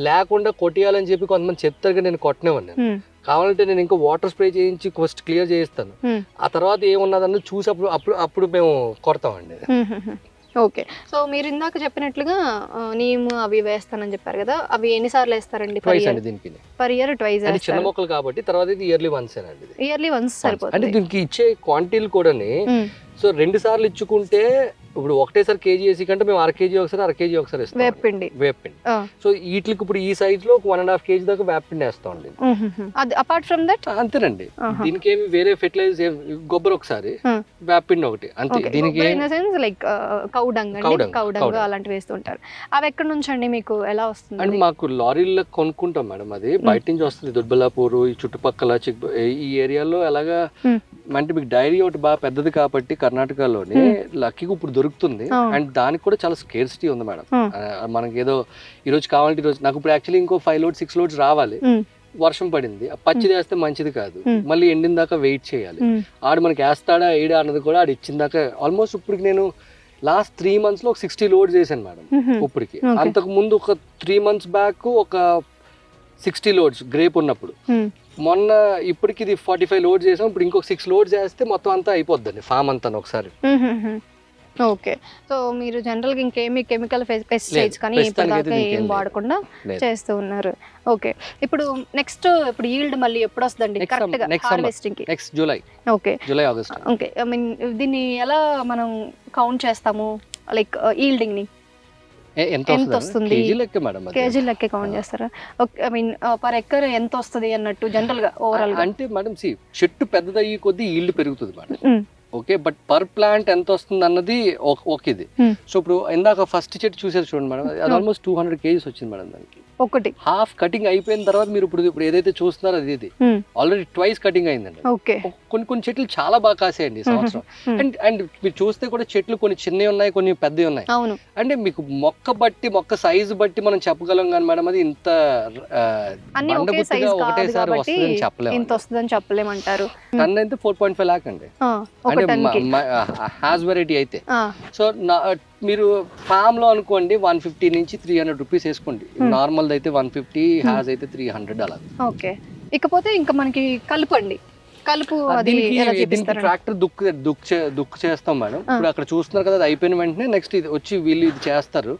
లేకుండా కొట్టేయాలని చెప్పి కొంతమంది చెప్తారు నేను కొట్టనేవాడిని కావాలంటే నేను ఇంకా వాటర్ స్ప్రే చేయించి ఫస్ట్ క్లియర్ చేయిస్తాను. ఆ తర్వాత ఏమున్నదన్న చూసి అప్పుడు అప్పుడు అప్పుడు మేము కొడతామండి. ఓకే. సో మీరు ఇందాక చెప్పినట్లుగా నీమ్ అవి వేస్తానని చెప్పారు కదా అవి ఎన్నిసార్లు వేస్తారండి పర్ ట్వైస్ ఇయర్ అండి దీనికి పర్ ఇయర్ ట్వైస్ అంటే చిన్న మొక్కలు కాబట్టి తర్వాత ఇది ఇయర్లీ వన్స్ అండి ఇయర్లీ వన్స్ అంటే సరిపోతుంది. దీనికి ఇచ్చే క్వాంటిటీలు కూడాని మ్మ్. సో రెండు సార్లు ఇచ్చుకుంటే ఇప్పుడు ఒకటేసారి కేజీ వేసి కంటే మేము అర కేజీ ఒకసారి అర కేజీ ఒకసారి ఇస్తాం. వేపిండి. వేపిండి. సో వీటికి ఇప్పుడు ఈ సైజ్లో ఒక వన్ అండ్ హాఫ్ కేజీ దాకా వేపిండి వేస్తాం అండి. అది అపార్ట్ ఫ్రమ్ దట్ అంతేనండి. దీనికి ఏమి వేరే ఫెర్టిలైజర్ గొబ్బరు ఒకసారి. వేపిండి ఒకటి. అంతే దీనికి లైక్ కౌడంగ్ అండి? కౌడంగ్. అలాంటివి వేస్తుంటారు అవి ఎక్కడి నుంచి అండి మీకు? ఎలా అండ్ వస్తుంది మాకు లారీల్లో కొనుక్కుంటాం మేడం అది. బయట నుంచి వస్తుంది. దుర్బలాపూర్ ఈ చుట్టుపక్కల చిక్ ఈ ఏరియాలో ఎలాగా. అంటే మీకు డైరీ ఒకటి బాగా పెద్దది కాబట్టి కర్ణాటకలోనే లక్కీగా ఇప్పుడు దొరుకుతుంది. అండ్ దానికి కూడా చాలా స్కేర్సిటీ ఉంది మేడం మనకి ఏదో ఈ రోజు కావాలంటే ఈ రోజు నాకు ఇప్పుడు యాక్చువల్లీ ఇంకో ఫైవ్ లోడ్స్ సిక్స్ లోడ్స్ రావాలి. వర్షం పడింది పచ్చిది వేస్తే మంచిది కాదు. మళ్ళీ ఎండిన దాకా వెయిట్ చేయాలి. ఆడు మనకి వేస్తాడా వేయడా అన్నది కూడా ఆడు ఇచ్చిన దాకా ఆల్మోస్ట్ ఇప్పుడు నేను లాస్ట్ త్రీ మంత్స్లో ఒక సిక్స్టీ లోడ్ చేశాను మేడం. ఇప్పటికి. అంతకు ముందు ఒక త్రీ మంత్స్ బ్యాక్ ఒక సిక్స్టీ లోడ్స్ గ్రేప్ ఉన్నప్పుడు. మొన్న ఇప్పటికి ఇది ఫార్టీ ఫైవ్ లోడ్ చేసాం ఇప్పుడు ఇంకొక సిక్స్ లోడ్ చేస్తే మొత్తం అంతా అయిపోద్దండి ఫామ్ అంతా ఒకసారి. ఓకే. సో మీరు జనరల్గా ఇంకేమి కెమికల్ పెస్టిసైడ్స్ కానీ ఇప్పటిదాకా ఇంకేం ఏం. వాడకుండా. చేస్తూ ఉన్నారు. ఓకే. ఇప్పుడు నెక్స్ట్ ఇప్పుడు ఈల్డ్ మళ్ళీ ఎప్పుడు వస్తుందండి? Next కరెక్ట్గా summer, next summer. హార్వెస్టింగ్కి next July okay. July August okay. I mean దీన్ని ఎలా మనం కౌంట్ చేస్తాము? లైక్ ఈల్డింగ్ని ఎంత వస్తుంది? కేజీ లెక్క కౌంట్ చేస్తారా? Okay. I mean per acre ఎంత వస్తుంది అన్నట్టు జనరల్గా ఓవరాల్గా అంటే మేడం సి చెట్టు పెద్దదయ్యి కొద్దీ ఈల్డ్ పెరుగుతుంది madam. Okay but per plant ఎంత వస్తుంది అన్నది ఒక- ఇది. సో ఇప్పుడు ఇందాక ఫస్ట్ చెట్టు చూసేది చూడండి మేడం అది. ఆల్మోస్ట్ టూ హండ్రెడ్ కేజీస్ వచ్చింది మేడం దానికి ఒకటి. హాఫ్ కటింగ్ అయిపోయిన తర్వాత మీరు ఇప్పుడు ఇప్పుడు ఏదైతే చూస్తున్నారో అది ఇది. ఆల్రెడీ ట్వైస్ కటింగ్ అయిందండి. ఓకే. కొన్ని కొన్ని చెట్లు చాలా బాగా కాసాయండి సంవత్సరం. అండ్ అండ్ మీరు చూస్తే కూడా చెట్లు కొన్ని చిన్నవి ఉన్నాయి కొన్ని పెద్దవి ఉన్నాయి. అవును. అంటే మీకు మొక్క బట్టి మొక్క సైజు బట్టి మనం చెప్పగలం కానీ మేడం అది ఇంత ఒకటేసారి వస్తుందని చెప్పలేము ఇంత వస్తుందని చెప్పలేమంటారు. టన్ అయితే ఫోర్ పాయింట్ ఫైవ్ లాక్ అండి. అంటే హ్యాస్ వెరైటీ అయితే. సో నా మీరు ఫామ్లో అనుకోండి వన్ ఫిఫ్టీ నుంచి త్రీ హండ్రెడ్ రూపీస్ వేసుకోండి. Hmm. నార్మల్ అయితే వన్ ఫిఫ్టీ హ్యాస్ అయితే త్రీ హండ్రెడ్ అలా. ఓకే. ఇకపోతే ఇంకా మనకి కలుపు అండి. కలుపు ట్రాక్టర్ దుక్కు దుక్కు చే- దుక్కు చేస్తాం మేడం. ఇప్పుడు అక్కడ చూస్తున్నారు కదా అది అయిపోయిన వెంటనే నెక్స్ట్ ఇది వచ్చి వీళ్ళు ఇది చేస్తారు.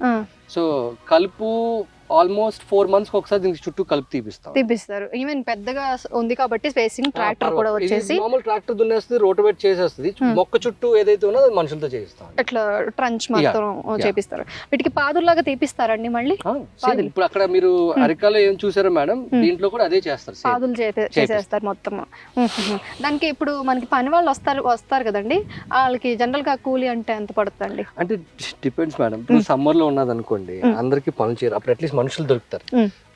సో కలుపు ఆల్మోస్ట్ ఫోర్ మంత్స్ ఒకసారి దీనికి చుట్టూ కలుపు తీపిస్తాం. తీపిస్తారు. ఈవెన్ పెద్దగా ఉంది కాబట్టి స్పేసింగ్ ట్రాక్టర్ కూడా వచ్చేసి మామూలు ట్రాక్టర్ దున్నేస్తుంది రోటోవేట్ చేసేస్తుంది. Hmm. మొక్క చుట్టూ ఏదైతే ఉన్నదో అది మనుషులతో చేయిస్తాం. ఇట్లా ట్రంచ్ yeah. చేపిస్తారు. వీటికి పాదుల్లాగా తీపిస్తారండి మళ్ళీ. ఇప్పుడు అక్కడ మీరు అరికాలో ఏం చూసారో మేడం Hmm. దీంట్లో కూడా అదే చేస్తారు. పాదులు చేసేస్తారు మొత్తం. దానికి ఇప్పుడు మనకి పని వాళ్ళు వస్తారు వస్తారు కదండి? వాళ్ళకి జనరల్గా కూలి అంటే ఎంత పడుతుందండి? అంటే డిపెండ్స్ మేడం. ఇప్పుడు సమ్మర్లో ఉన్నది అనుకోండి Hmm. అందరికి పనులు చేయరు అప్పుడు అట్లీస్ట్ మనుషులు దొరుకుతారు.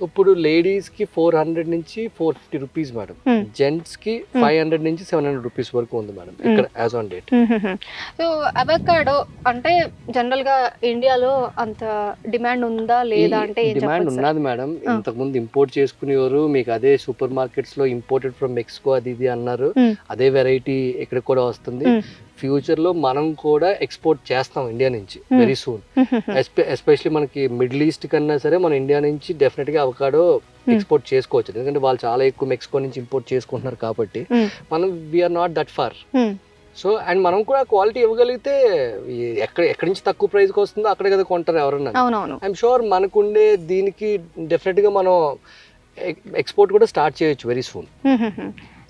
ఇప్పుడు లేడీస్కి ఫోర్ హండ్రెడ్ నుంచి ఫోర్ ఫిఫ్టీ రూపీస్ మేడం. జెంట్స్కి ఫైవ్ హండ్రెడ్ నుంచి సెవెన్ హండ్రెడ్ రూపీస్ వరకు ఉంది మేడం ఇక్కడ as on date so avocado అంటే జనరల్గా ఇండియాలో అంత డిమాండ్ ఉందా లేదా అంటే డిమాండ్ ఉన్నది మేడం. ఇంతకు ముందు ఇంపోర్ట్ చేసుకునేవారు. మీకు అదే సూపర్ మార్కెట్స్లో ఇంపోర్టెడ్ ఫ్రమ్ మెక్సికో అది ఇది అన్నారు. అదే వెరైటీ ఇక్కడ కూడా వస్తుంది. Hmm. ఫ్యూచర్లో మనం కూడా ఎక్స్పోర్ట్ చేస్తాం ఇండియా నుంచి Hmm. వెరీ సూన్ ఎస్పెషల్లీ మనకి మిడిల్ ఈస్ట్ కన్నా సరే మన ఇండియా నుంచి డెఫినెట్గా అవకాడో ఎక్స్పోర్ట్ చేసుకోవచ్చు. ఎందుకంటే వాళ్ళు చాలా ఎక్కువ మెక్సికో నుంచి ఇంపోర్ట్ చేసుకుంటున్నారు కాబట్టి మనం we're not that far so and మనం కూడా క్వాలిటీ ఇవ్వగలిగితే ఎక్కడ ఎక్కడి నుంచి తక్కువ ప్రైస్కి వస్తుందో అక్కడే కదా కొంటారు ఎవరన్నా. ఐఎమ్ షూర్ మనకుండే దీనికి డెఫినెట్గా మనం ఎక్స్పోర్ట్ కూడా స్టార్ట్ చేయొచ్చు వెరీ సూన్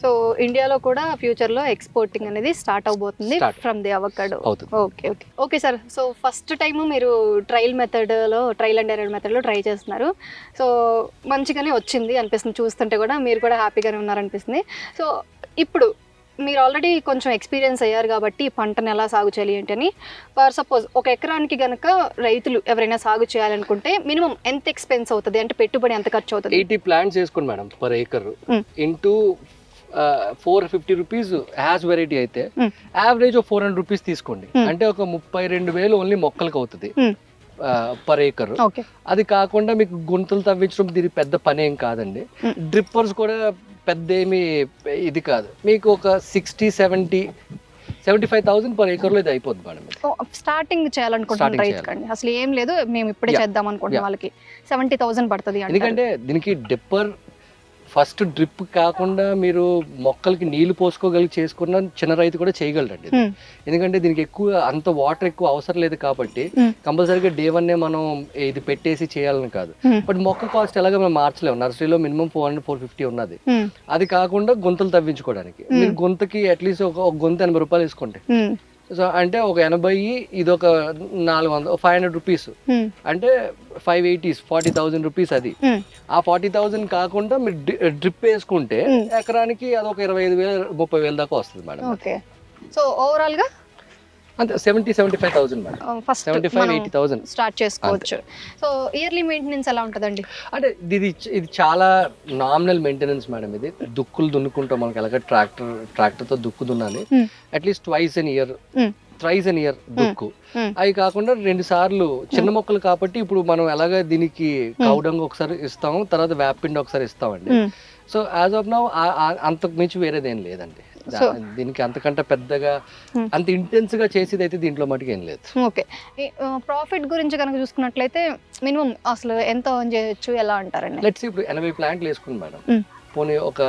సో ఇండియాలో కూడా ఫ్యూచర్లో ఎక్స్పోర్టింగ్ అనేది స్టార్ట్ అవబోతుంది. From the avocado. Okay okay. Okay sir so first time మీరు ట్రయల్ మెథడ్లో ట్రయల్ అండ్ ఎరర్ మెథడ్లో ట్రై చేస్తున్నారు. సో మంచిగానే వచ్చింది అనిపిస్తుంది చూస్తుంటే కూడా మీరు కూడా హ్యాపీగానే ఉన్నారనిపిస్తుంది. సో ఇప్పుడు మీరు ఆల్రెడీ కొంచెం ఎక్స్పీరియన్స్ అయ్యారు కాబట్టి ఈ పంటను ఎలా సాగు చేయాలి ఏంటని ఫర్ సపోజ్ ఒక ఎకరానికి గనక రైతులు ఎవరైనా సాగు చేయాలనుకుంటే మినిమం ఎంత ఎక్స్పెన్స్ అవుతుంది? అంటే పెట్టుబడి ఎంత ఖర్చు అవుతుంది? ఎయిటీ ప్లాంట్స్ వేసుకోండి madam per acre. Into four fifty rupees Hass variety అయితే. యావరేజ్ ఫోర్ హండ్రెడ్ రూపీస్ తీసుకోండి Mm. అంటే ఒక ముప్పై రెండు వేలు ఓన్లీ మొక్కలకు అవుతుంది. పర్ ఏకర్ ఓకే అది కాకుండా మీకు గుంతలు తవ్వించడం దీని పెద్ద పని ఏం కాదండి. డ్రిప్పర్స్ కూడా పెద్ద ఏమి ఇది కాదు మీకు ఒక sixty seventy seventy five thousand per ఏకర్లో ఇది అయిపోద్ది మేడం. స్టార్టింగ్ కండి అసలు ఏం లేదు మేము ఇప్పుడే. చేద్దాం అనుకుంటున్న. వాళ్ళకి సెవెంటీ థౌసండ్ పడుతుంది. ఎందుకంటే దీనికి డిప్పర్ ఫస్ట్ డ్రిప్ కాకుండా మీరు మొక్కలకి నీళ్ళు పోసుకోగలిగి చేసుకున్న చిన్న రైతు కూడా చేయగలరండి. ఎందుకంటే దీనికి ఎక్కువ అంత వాటర్ ఎక్కువ అవసరం లేదు కాబట్టి. కంపల్సరీగా డే వన్నే మనం ఇది పెట్టేసి చేయాలని కాదు. బట్ మొక్క కాస్ట్ ఎలాగ మనం మార్చలేము నర్సరీలో minimum four hundred four fifty ఉన్నది. అది కాకుండా గుంతలు తవ్వించుకోవడానికి. మీరు గుంతకి అట్లీస్ట్ ఒక గుంత ఎనభై రూపాయలు వేసుకోండి. సో అంటే ఒక ఎనభై ఇది ఒక నాలుగు వందలు ఫైవ్ హండ్రెడ్ రూపీస్. అంటే five eighties forty thousand rupees అది. ఆ ఫార్టీ థౌసండ్ కాకుండా మీరు డ్రిప్ వేసుకుంటే. ఎకరానికి అదొక ఇరవై ఐదు వేలు ముప్పై వేలు దాకా వస్తుంది మేడం ఓకే సో ఓవరాల్గా అంతే seventy seventy five thousand madam first seventy five eighty thousand start చేసుకోవచ్చు. సో ఇయర్లీ మెయింటెనెన్స్ ఎలా ఉంటుందండి? అంటే ఇది ఇది చాలా నామినల్ మెయింటెనెన్స్ మేడం ఇది. దుక్కులు దున్నుకుంటాం మనకి ఎలాగ ట్రాక్టర్ ట్రాక్టర్తో దుక్కు దున్నాలి. At least twice an year. Thrice an year దుక్కు. అవి కాకుండా రెండు సార్లు చిన్న మొక్కలు కాబట్టి ఇప్పుడు మనం ఎలాగ దీనికి కౌడంగ్ ఒకసారి ఇస్తాము తర్వాత వేపిండి ఒకసారి ఇస్తామండి. సో యాజ్ ఆఫ్ నౌ అంతకు మించి వేరేదేం లేదండి. దీనికి అంతకంటే పెద్దగా. అంత ఇంటెన్స్గా చేసేది అయితే దీంట్లో మటుకు ఏం లేదు. ఓకే. ప్రాఫిట్ గురించి కనుక చూసుకున్నట్లయితే మినిమం అసలు ఎంత earn చేయొచ్చు ఎలా అంటారండి? లెట్స్ ఇప్పుడు ఎనభై ప్లాంట్లు వేసుకుంది మేడం. పోనీ ఒక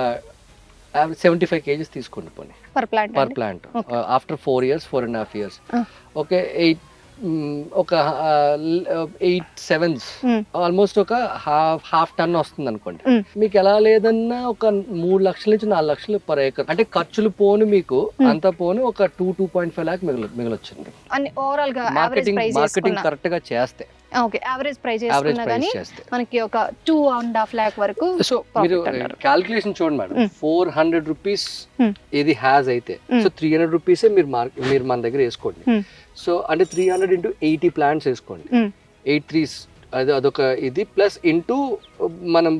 సెవెంటీ ఫైవ్ కేజీస్ తీసుకోండి పోనీ. Per plant per plant after four years four and half years. Okay eight ఒక ఎయిట్ సెవెన్స్ ఆల్మోస్ట్ ఒక హాఫ్ హాఫ్ టన్ వస్తుంది అనుకోండి. మీకు ఎలా లేదన్నా ఒక మూడు లక్షల నుంచి నాలుగు లక్షలు పర్ ఏకర్ అంటే ఖర్చులు పోను మీకు అంతా పోను ఒక two two point five lakh మిగిలి మిగిలొచ్చింది మార్కెటింగ్ మార్కెటింగ్ కరెక్ట్గా చేస్తే ఓకే యావరేజ్ ప్రైస్ కానీ మనకి ఒక టూ అండ్ హాఫ్ ల్యాక్ వరకు సో మీరు. క్యాల్కులేషన్ చూడండి మేడం. Four hundred rupees. ఇది హ్యాజ్ అయితే. సో త్రీ హండ్రెడ్ రూపీసే మీరు మీరు మన దగ్గర వేసుకోండి. సో అంటే three hundred into eighty plants వేసుకోండి. ఎయిట్ త్రీస్ అది అదొక ఇది ప్లస్ ఇంటూ మనం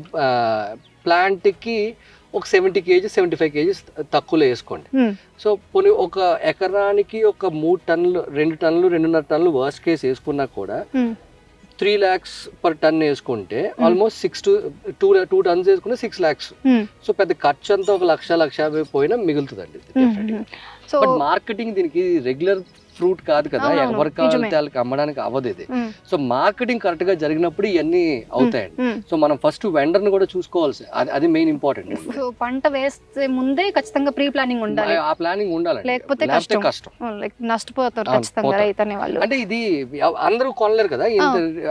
ప్లాంట్కి ఒక seventy kgs seventy five kgs తక్కువలో వేసుకోండి Hmm. సో పోనీ ఒక ఎకరానికి ఒక మూడు టన్నులు రెండు టన్నులు రెండున్నర టన్నులు వర్స్ట్ కేస్ వేసుకున్నా కూడా Hmm. Three lakhs per ton వేసుకుంటే almost six to two two tons వేసుకుంటే సిక్స్ ల్యాక్స్ Hmm. సో పెద్ద ఖర్చు అంతా ఒక లక్ష లక్ష యాభై పోయినా మిగులుతుందండి Hmm. సో బట్ మార్కెటింగ్ దీనికి రెగ్యులర్ ఫ్రూట్ కాదు కదా అవునవును, ఎవరి నిజమే. కావాలంటే వాళ్ళకి అమ్మడానికి అవ్వదు ఇది. సో మార్కెటింగ్ కరెక్ట్గా జరిగినప్పుడు ఇవన్నీ అవుతాయండి. సో మనం ఫస్ట్ వెండర్ని కూడా చూసుకోవాల్సి అది మెయిన్ ఇంపార్టెంట్ పంట వేస్తే ముందే ఖచ్చితంగా ప్రీ ప్లానింగ్ ఉండాలి ఆ ప్లానింగ్ ఉండాలండి లేకపోతే కష్టం. నష్టపోతారు ఖచ్చితంగా పోతారు. రైతు అనే వాళ్ళు అంటే ఇది అందరూ కొనలేరు కదా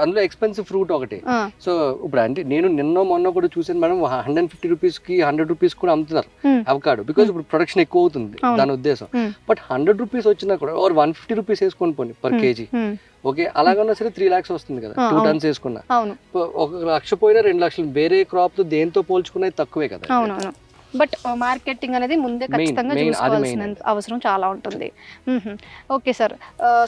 అందులో ఎక్స్పెన్సివ్ ఫ్రూట్ ఒకటి సో ఇప్పుడు అంటే నేను నిన్న మొన్న కూడా చూసాను మేడం హండ్రెడ్ ఫిఫ్టీ రూపీస్కి హండ్రెడ్ రూపీస్ కూడా అమ్ముతున్నారు. అవకాడో బికాస్ ఇప్పుడు ప్రొడక్షన్ ఎక్కువ అవుతుంది. దాని ఉద్దేశం. బట్ హండ్రెడ్ రూపీస్ వచ్చినా కూడా ఓర్ వన్ ఫిఫ్టీ రూపీస్ వేసుకొని పోనీ పర్ కేజీ. ఓకే అలాగన్నా సరే త్రీ లాక్స్ వస్తుంది కదా టూ. టన్స్ వేసుకున్నా. ఒక లక్ష పోయినా రెండు లక్షలు. వేరే క్రాప్తో దేంతో పోల్చుకునేది తక్కువే కదా. బట్ మార్కెటింగ్ అనేది ముందే ఖచ్చితంగా చూసుకోవాల్సిన. అవసరం చాలా ఉంటుంది. ఓకే సార్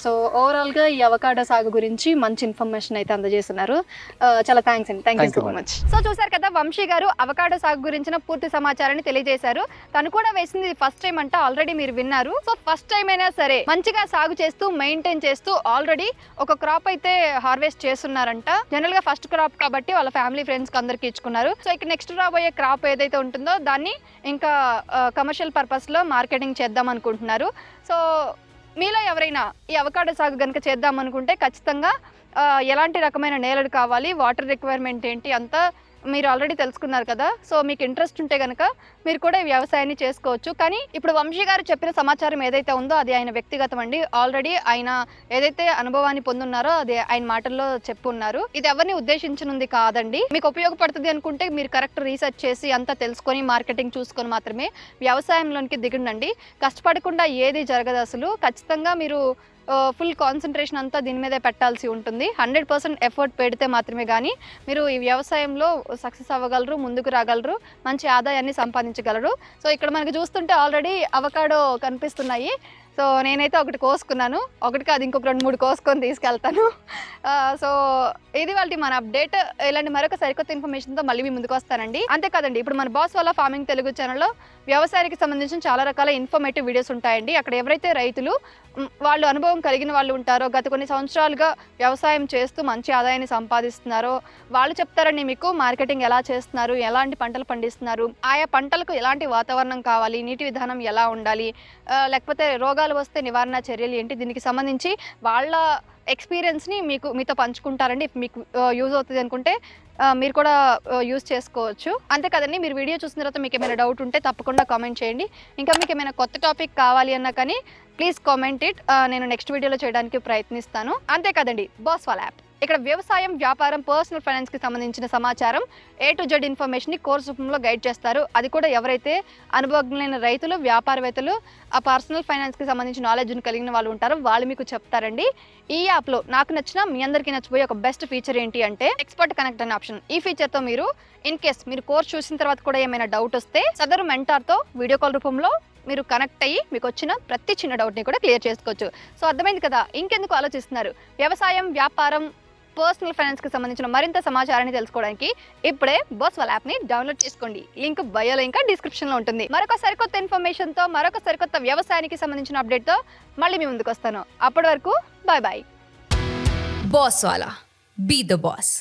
సో ఓవరాల్గా ఈ అవకాడో సాగు గురించి మంచి ఇన్ఫర్మేషన్ అయితే అందజేస్తున్నారు. Uh, చాలా థ్యాంక్స్ అండి. Thank you so. Much so చూసారు కదా వంశీ గారు అవకాడో సాగు గురించిన పూర్తి సమాచారాన్ని తెలియజేశారు. తను కూడా వేసింది ఫస్ట్ టైం అంటే ఆల్రెడీ మీరు విన్నారు. సో ఫస్ట్ టైం అయినా సరే మంచిగా సాగు చేస్తూ మెయింటైన్ చేస్తూ ఆల్రెడీ ఒక క్రాప్ అయితే హార్వెస్ట్ చేస్తున్నారంట. జనరల్గా ఫస్ట్ క్రాప్ కాబట్టి వాళ్ళ ఫ్యామిలీ ఫ్రెండ్స్ అందరికి ఇచ్చుకున్నారు. సో ఇక నెక్స్ట్ రాబోయే క్రాప్ ఏదైతే ఉంటుందో దాన్ని ఇంకా కమర్షియల్ పర్పస్లో మార్కెటింగ్ చేద్దాం అనుకుంటున్నారు. సో మీలో ఎవరైనా ఈ అవకాడో సాగు కనుక చేద్దాం అనుకుంటే ఖచ్చితంగా ఎలాంటి రకమైన నేలలు కావాలి వాటర్ రిక్వైర్మెంట్ ఏంటి అంతా మీరు ఆల్రెడీ తెలుసుకున్నారు కదా సో మీకు ఇంట్రెస్ట్ ఉంటే కనుక మీరు కూడా ఈ వ్యవసాయాన్ని చేసుకోవచ్చు. కానీ ఇప్పుడు వంశీ గారు చెప్పిన సమాచారం ఏదైతే ఉందో అది ఆయన వ్యక్తిగతం అండి. ఆల్రెడీ ఆయన ఏదైతే అనుభవాన్ని పొందున్నారో అది ఆయన మాటల్లో చెప్పున్నారు. ఇది ఎవరిని ఉద్దేశించనుంది కాదండి. మీకు ఉపయోగపడుతుంది అనుకుంటే మీరు కరెక్ట్ రీసెర్చ్ చేసి అంతా తెలుసుకొని మార్కెటింగ్ చూసుకొని మాత్రమే వ్యవసాయంలోనికి దిగుండండి. కష్టపడకుండా ఏది జరగదు అసలు. ఖచ్చితంగా మీరు ఫుల్ కాన్సన్ట్రేషన్ అంతా దీని మీదే పెట్టాల్సి ఉంటుంది. హండ్రెడ్ పర్సెంట్ ఎఫర్ట్ పెడితే మాత్రమే కానీ మీరు ఈ వ్యవసాయంలో సక్సెస్ అవ్వగలరు ముందుకు రాగలరు మంచి ఆదాయాన్ని సంపాదించగలరు. సో ఇక్కడ మనకి చూస్తుంటే ఆల్రెడీ అవకాడో కనిపిస్తున్నాయి. సో నేనైతే ఒకటి కోసుకున్నాను. ఒకటి కాదు ఇంకొక రెండు మూడు కోసుకొని తీసుకెళ్తాను. సో ఇది వాళ్ళకి మన అప్డేట్. ఇలాంటి మరొక సరికొత్త ఇన్ఫర్మేషన్తో మళ్ళీ మీ ముందుకు వస్తానండి. అంతేకాదండి ఇప్పుడు మన బాస్ వల్ల ఫార్మింగ్ తెలుగు ఛానల్లో వ్యవసాయానికి సంబంధించిన చాలా రకాల ఇన్ఫర్మేటివ్ వీడియోస్ ఉంటాయండి. అక్కడ ఎవరైతే రైతులు వాళ్ళు అనుభవం కలిగిన వాళ్ళు ఉంటారో గత కొన్ని సంవత్సరాలుగా వ్యవసాయం చేస్తూ మంచి ఆదాయాన్ని సంపాదిస్తున్నారో వాళ్ళు చెప్తారండి మీకు మార్కెటింగ్ ఎలా చేస్తున్నారు ఎలాంటి పంటలు పండిస్తున్నారు ఆయా పంటలకు ఎలాంటి వాతావరణం కావాలి నీటి విధానం ఎలా ఉండాలి లేకపోతే రోగాలు వస్తే నివారణ చర్యలు ఏంటి? దీనికి సంబంధించి వాళ్ళ ఎక్స్పీరియన్స్ని మీకు మీతో పంచుకుంటారండి. మీకు యూజ్ అవుతుంది అనుకుంటే మీరు కూడా యూజ్ చేసుకోవచ్చు. అంతే కదండి మీరు వీడియో చూసిన తర్వాత మీకు ఏమైనా డౌట్ ఉంటే తప్పకుండా కామెంట్ చేయండి. ఇంకా మీకు ఏమైనా కొత్త టాపిక్ కావాలి అన్నా కానీ ప్లీజ్ కామెంట్ ఇట్ నేను నెక్స్ట్ వీడియోలో చేయడానికి ప్రయత్నిస్తాను. అంతే కదండి బాస్ వాళ్ళ యాప్ ఇక్కడ వ్యవసాయం వ్యాపారం పర్సనల్ ఫైనాన్స్కి సంబంధించిన సమాచారం ఏ టు జెడ్ ఇన్ఫర్మేషన్ని కోర్స్ రూపంలో గైడ్ చేస్తారు. అది కూడా ఎవరైతే అనుభవజ్ఞులైన రైతులు వ్యాపారవేత్తలు ఆ పర్సనల్ ఫైనాన్స్కి సంబంధించిన నాలెడ్జ్ కలిగిన వాళ్ళు ఉంటారో వాళ్ళు మీకు చెప్తారండి. ఈ యాప్లో నాకు నచ్చిన మీ అందరికీ నచ్చిపోయే ఒక బెస్ట్ ఫీచర్ ఏంటి అంటే ఎక్స్పర్ట్ కనెక్ట్ అనే ఆప్షన్ ఈ ఫీచర్తో మీరు ఇన్ కేస్ మీరు కోర్స్ చూసిన తర్వాత కూడా ఏమైనా డౌట్ వస్తే సదరు మెంటార్తో వీడియో కాల్ రూపంలో మీరు కనెక్ట్ అయ్యి మీకు వచ్చిన ప్రతి చిన్న డౌట్ని కూడా క్లియర్ చేసుకోవచ్చు. సో అర్థమైంది కదా? ఇంకెందుకు ఆలోచిస్తున్నారు? వ్యవసాయం వ్యాపారం పర్సనల్ ఫైనాన్స్కి సంబంధించిన మరింత సమాచారాన్ని తెలుసుకోవడానికి ఇప్పుడే బోస్ వాళ్ళ యాప్ని డౌన్లోడ్ చేసుకోండి. లింక్ బయోలో ఇంకా డిస్క్రిప్షన్లో ఉంటుంది. మరొక సరికొత్త ఇన్ఫర్మేషన్తో మరొక సరికొత్త వ్యవసాయానికి సంబంధించిన అప్డేట్తో మళ్ళీ మీ ముందుకు వస్తాను అప్పటి వరకు బాయ్ బాయ్ బాస్ వాలా బీ ద బాస్